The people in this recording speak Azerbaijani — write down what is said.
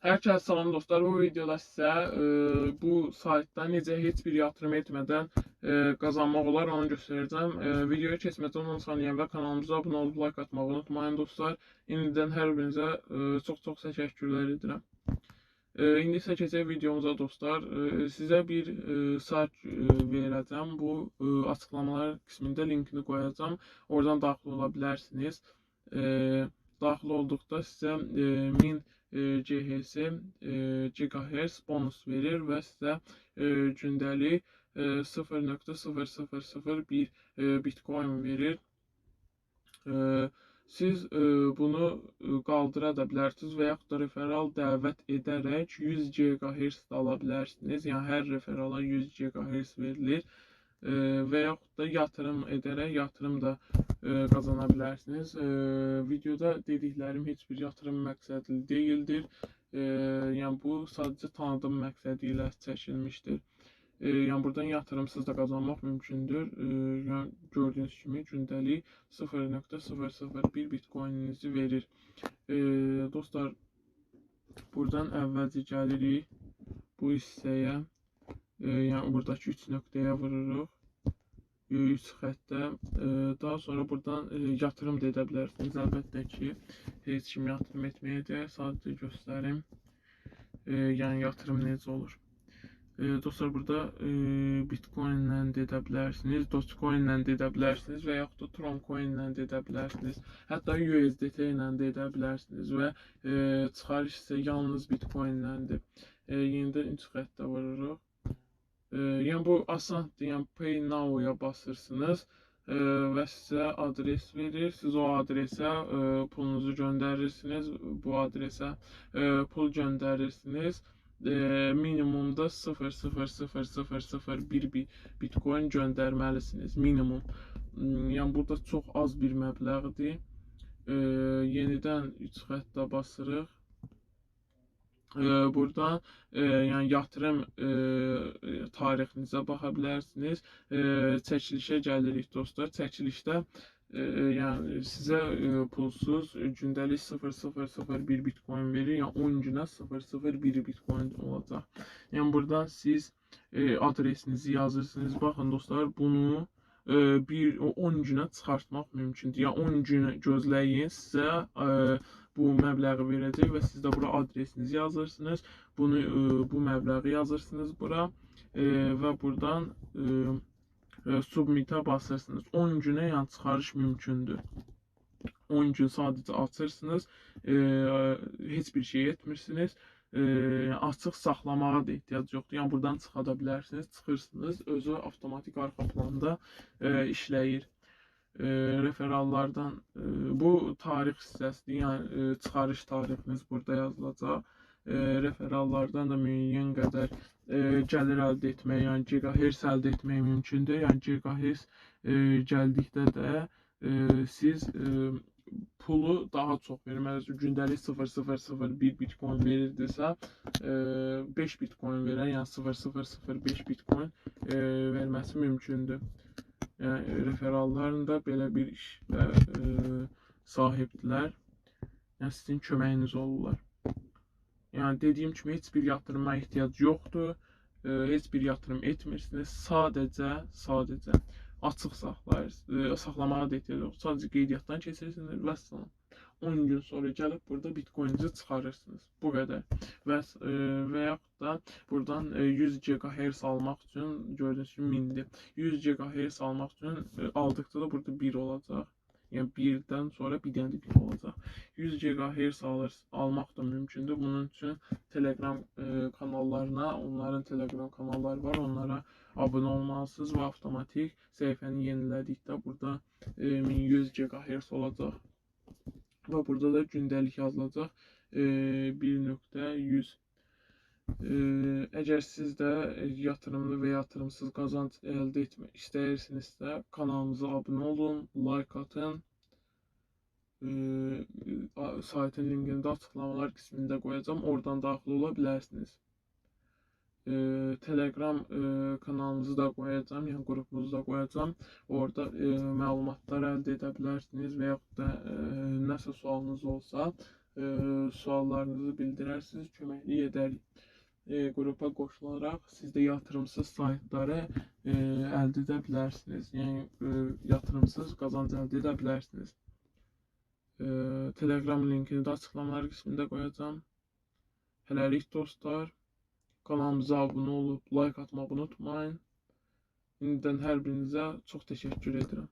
Hər kəsə salam dostlar. Bu videoda sizə e, bu saytdan necə heç bir yatırım etmədən e, qazanmaq olar onu göstərəcəm. E, videoya keçmədən onu saniyəm və kanalımıza abunə olub like atmağı unutmayın dostlar. İndidən hər birinizə e, çox-çox təşəkkürlər edirəm. E, indi isə keçək videomuza dostlar. E, sizə bir e, sayt e, verəcəm. Bu e, açıqlamalar qismində linkini qoyacağam. Oradan daxil ola bilərsiniz. E, daxil olduqda sizə e, 1000 e, GHz e, GHz bonus verir və sizə e, gündəlik e, 0.0001 e, Bitcoin verir. E, siz e, bunu e, qaldıra da bilərsiniz və yaxud da referal dəvət edərək 100 GHz də ala bilərsiniz. Yəni hər referala 100 GHz verilir. E, və yaxud da yatırım edərək yatırım da e, qazana bilərsiniz. E, videoda dediklərim heç bir yatırım məqsədli deyildir. E, yəni bu sadəcə tanıdığım məqsədi ilə çəkilmişdir. E, yəni buradan yatırımsız da qazanmaq mümkündür. E, yəni gördüyünüz kimi gündəlik 0.001 Bitcoininizi verir. E, dostlar, buradan əvvəlcə gəlirik bu hissəyə. E, yəni buradakı 3 nöqtəyə vururuq. 3 xəttə. E, daha sonra buradan e, yatırım da edə bilərsiniz. Əlbəttə ki, heç kim yatırım etməyəcək. Sadəcə göstərim. E, yəni yatırım necə olur. Dostlar burada Bitcoin ilə də edə bilərsiniz, Dogecoin ilə də edə bilərsiniz və yaxud da Troncoin ilə də edə bilərsiniz. Hətta USDT ilə də edə bilərsiniz və çıxarış isə yalnız Bitcoin iləndir. Yenidən 3 xəttə vururuq. Yəni bu asandır. Yəni Pay Now-ya basırsınız və sizə adres verir. Siz o adresə e, pulunuzu göndərirsiniz. Bu adresə e, pul göndərirsiniz. E, minimumda 0.00001 Bitcoin göndərməlisiniz. Minimum. Yəni burada çox az bir məbləğdir. E, yenidən 3 xəttə basırıq burada e, yəni yatırım e, tarixinizə baxa bilərsiniz. E, çəkilişə gəlirik dostlar. Çəkilişdə e, yəni sizə e, pulsuz gündəlik 0001 Bitcoin verir. Yəni 10 günə 001 Bitcoin olacaq. Yəni burada siz e, adresinizi yazırsınız. Baxın dostlar, bunu e, bir 10 günə çıxartmaq mümkündür. Yəni 10 gün gözləyin sizə e, bu məbləği verəcək və siz də bura adresinizi yazırsınız. Bunu ə, e, bu məbləği yazırsınız bura ə, e, və buradan ə, e, submit-ə basırsınız. 10 günə yəni çıxarış mümkündür. 10 gün sadəcə açırsınız, e, heç bir şey etmirsiniz. E, açıq saxlamağa da ehtiyac yoxdur. Yəni buradan çıxa da bilərsiniz, çıxırsınız, özü avtomatik arxa planda e, işləyir e, referallardan e, bu tarix hissəsidir. Yəni e, çıxarış tarixiniz burada yazılacaq. E, referallardan da müəyyən qədər e, gəlir əldə etmək, yəni gigahertz əldə etmək mümkündür. Yəni gigahertz e, gəldikdə də e, siz e, pulu daha çox verməlisiniz. Gündəlik 0001 Bitcoin verirdisə, e, 5 Bitcoin verən, yəni 0005 Bitcoin e, verməsi mümkündür. Yəni referalların da belə bir işlə e, sahibdirlər. Yəni sizin köməyiniz olurlar. Yəni dediyim kimi heç bir yatırıma ehtiyac yoxdur. E, heç bir yatırım etmirsiniz. Sadəcə, sadəcə açıq saxlayırsınız. E, saxlamağa da ehtiyac yoxdur. Sadəcə qeydiyyatdan keçirsiniz və salam. 10 gün sonra gəlib burada bitcoininizi çıxarırsınız. Bu qədər. Və e, və yaxud da buradan e, 100 GHz almaq üçün gördüyünüz kimi mindir. 100 GHz almaq üçün e, aldıqda da burada 1 olacaq. Yəni 1-dən sonra bir dənə də 1 olacaq. 100 GHz alır, almaq da mümkündür. Bunun üçün Telegram e, kanallarına, onların Telegram kanalları var. Onlara abunə olmalısınız və avtomatik səhifəni yenilədikdə burada e, 1100 GHz olacaq və burada da gündəlik yazılacaq e, 1.100 e, əgər siz də yatırımlı və yatırımsız qazanc əldə etmək istəyirsinizsə kanalımıza abunə olun, like atın. E, saytın linkini də açıqlamalar qismində qoyacağam. Oradan daxil ola bilərsiniz e, Telegram e, kanalımızı da qoyacağam, yəni qrupumuzu da qoyacağam. Orada e, məlumatlar əldə edə bilərsiniz və yaxud da e, nəsə sualınız olsa, e, suallarınızı bildirərsiniz, köməklik edərik. E, qrupa qoşularaq siz də yatırımsız saytları e, əldə edə bilərsiniz. Yəni e, yatırımsız qazanc əldə edə bilərsiniz. E, Telegram linkini də açıqlamalar qismində qoyacağam. Hələlik dostlar, kanalımıza abunə olub like atmağı unutmayın. İndidən hər birinizə çox təşəkkür edirəm.